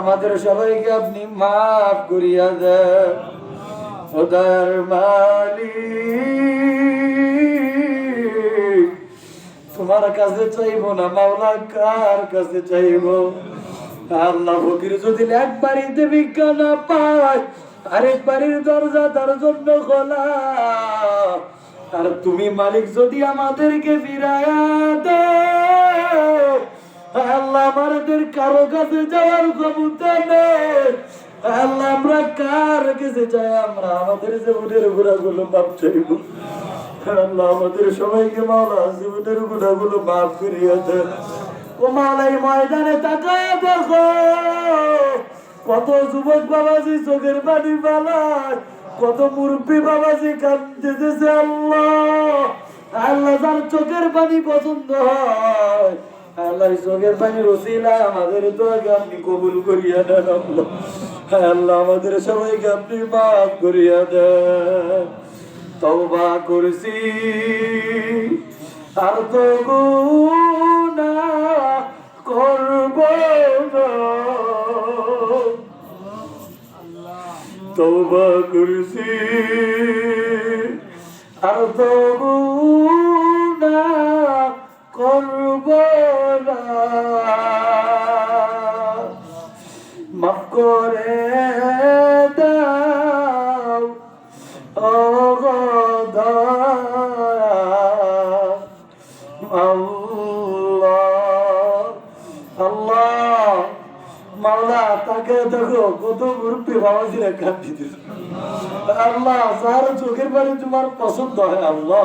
আমাদের সবাইকে আপনি মাফ করিয়া দেন। ওদার মালিক, তোমার কাছে চাইব না, মাওলা কার কাছে চাইব? আল্লাহ ফকির যদি এক বাড়িতে ভিক্ষা না পায়, আরেক বাড়ির দরজা তার জন্য খোলা। আর তুমি মালিক যদি আমাদেরকে ফিরায়া দাও আল্লাহ আমাদের কারও কাছে যাওয়ার ক্ষমতা নেই। আল্লাহ আমরা কার কাছে যাই? আমরা আমাদের জীবনের মাপ চাইব। আল্লাহ আমাদের সবাইকে মাওলা জীবনের করিয়া দেন ও মাওলা এই ময়দানে তাকায় দেখো, কত যুবক বাবাজি চোখের পানি পালায় কত মুরব্বী বাবাজি কাঁদতেছে আল্লাহ। আল্লাহ তার চোখের পানি পছন্দ হয় আল্লাহ আমাদের তো আপনি কবুল করিয়া আমাদের সবাইকে আপনি মাফ করিয়া দেন। তওবা করছি। আর তো গুনা করব না। করছি। আর তো করব না মাফ করে দাও ও আল্লাহ। মাওলা, তাকে দেখো, কত মুরব্বী বাবাজিরা কান্দি আল্লাহ, যার চোখের পানি তোমার পছন্দ হয়, আল্লাহ।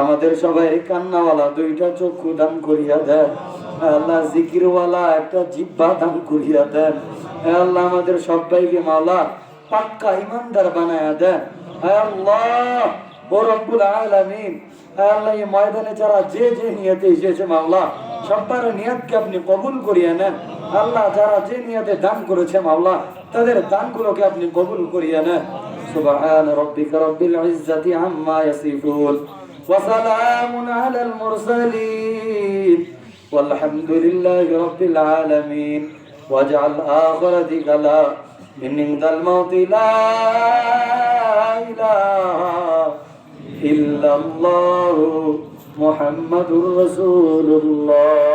আমাদের সবাই কান্নাওয়ালা দুইটা চক্ষু দান করিয়া দেন। আল্লাহ, জিকিরওয়ালা একটা জিব্বা দান করিয়া দেন। আল্লাহ, আমাদের সবাইকে মাওলা পাক্কা ইমানদার বানায়া দেন। আল্লাহ ময়দানে যারা যে যে নিয়তে এসেছে মাওলা, সবার নিয়তকে আপনি কবুল করিয়ে নেন। আল্লাহ যারা যে নিয়তে দান করেছে মাওলা, তাদের দানগুলোকে আপনি কবুল করিয়ে নেন। سبحان ربك رب العزة عما يصفون وسلام على المرسلين والحمد لله رب العالمين واجعل آخر ذكلا من عند الموت لا إله إلا الله محمد رسول الله